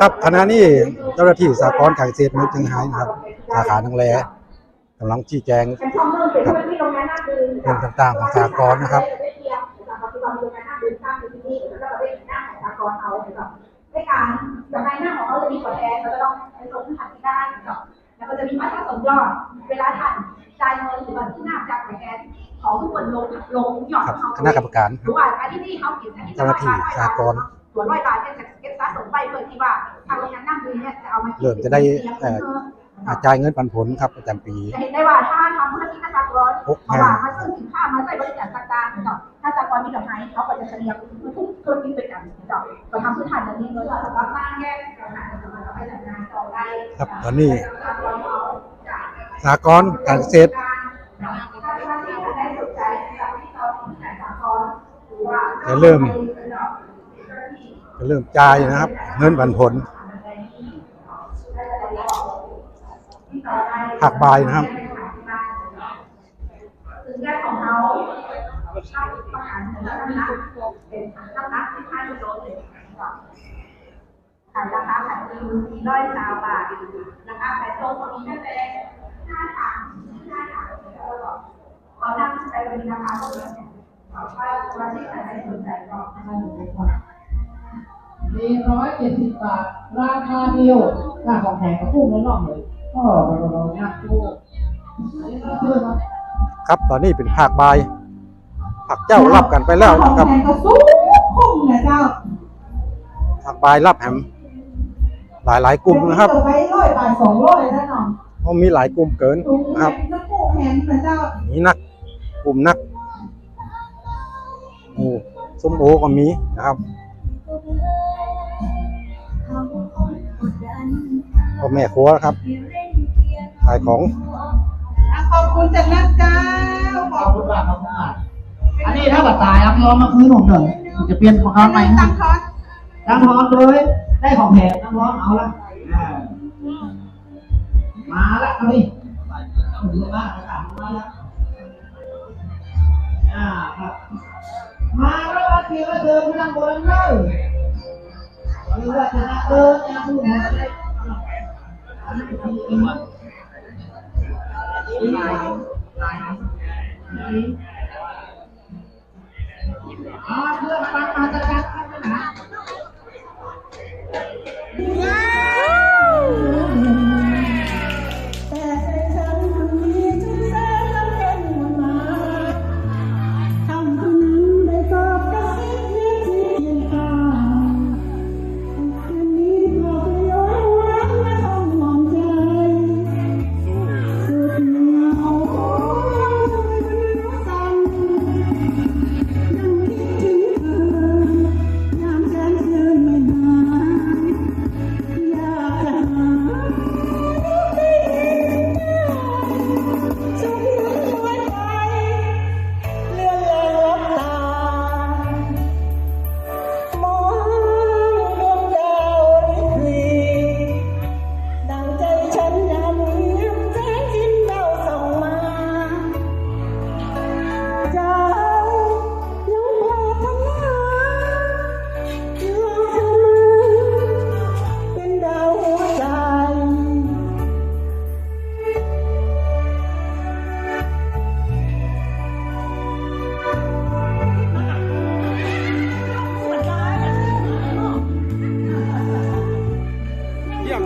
ครับขณะนี้เจ้าหน้าที่สากลการเกษตรเมืองเชียงรายนะครับสาขานังแลกำลังชี้แจงครับเรื่องต่างๆของสากลนะครับในการจะในหน้าของเขาจะมีตัวแทนเราจะต้องไปส่งที่ถัดที่ได้ครับแล้วก็จะมีมาตรฐานยอดเวลาท่านจ่ายเงินหรือว่าที่หน้าจากตัวแทนของทุกคนลงลงยอดครับของเขาคณะกรรมการหรือว่าอันที่นี่เขาเก็บอันที่เจ้าหน้าที่สากล ส่วนร้อยบาทเนี่ยจะเก็บสะสมไปเพื่อที่ว่าทางโรงงานนั่งดูเนี่ยจะเอามาเริ่มจะได้เอ่ออาจ่ายเงินปันผลครับประจำปีจะเห็นได้ว่าถ้าทำธุรกิจสากลพกเพราะว่ามาซื้อสินค้ามาใส่บริการต่างๆเนาะถ้าสากลมีกำไรเขาก็จะเฉลี่ยทุกธุรกิจไปกันเนาะก็ทำพื้นฐานแบบนี้เลยแล้วก็สร้างแยกกันนะไปจัดงานต่อได้ครับตอนนี้สากลการเกษตรจะเริ่มจะ เริ่มจ่ายนะครับ เงินปันผลหักบายนะครับถึงแรกของเราชอบประหารเหมือนกันนะเป็นตั้งนักที่ค่ายโดนเลยขายราคาขายดีมีร้อยสาวบาทราคาขายโซนตรงนี้นั่นเองห้าถังห้าถังแล้วก็เขานั่งไปเป็นราคาเท่าไหร่เนี่ยเขาวันที่ไหนสนใจก็มาดูก่อน มีร้อยเจ็ดสิบบาท ราคาเดียวราคาของแพงก็พุ่งแล้วนอกเลยก็เราเนักดูอันนี้ก็คือว่าครับตอนนี้เป็นภาคบายผักเจ้ารับกันไปแล้วนะครับของแพงก็สูงพุ่งนะเจ้าภาคบายรับแหมหลายหลายกลุ่มนะครับไปร้อยบาทสองร้อยนะน้องเพราะมีหลายกลุ่มเกินนะครับงก็พุ่งแพงนะเจ้ามีนักกลุ่มนักโอ้ส้มโอก็มีนะครับ พ่อแม่ครัวนะครับ ขายของ ขอบคุณจากนักเจ้าขอบคุณมากขอบคุณมากอันนี้ถ้าบัตรตายเอาพี่อ้อมมาคืนผมหนึ่งจะเปลี่ยนของเขาใหม่ตั้งทอนตั้งทอนเลยได้ของแพงตั้งทอนเอาละอ่ามาละเอาดิเอาดีมากนะครับมาละอ่าครับมาแล้วมาเที่ยวเดินไปทางบนเลยหรือว่าจะเดินยังพูดหม เยี่ย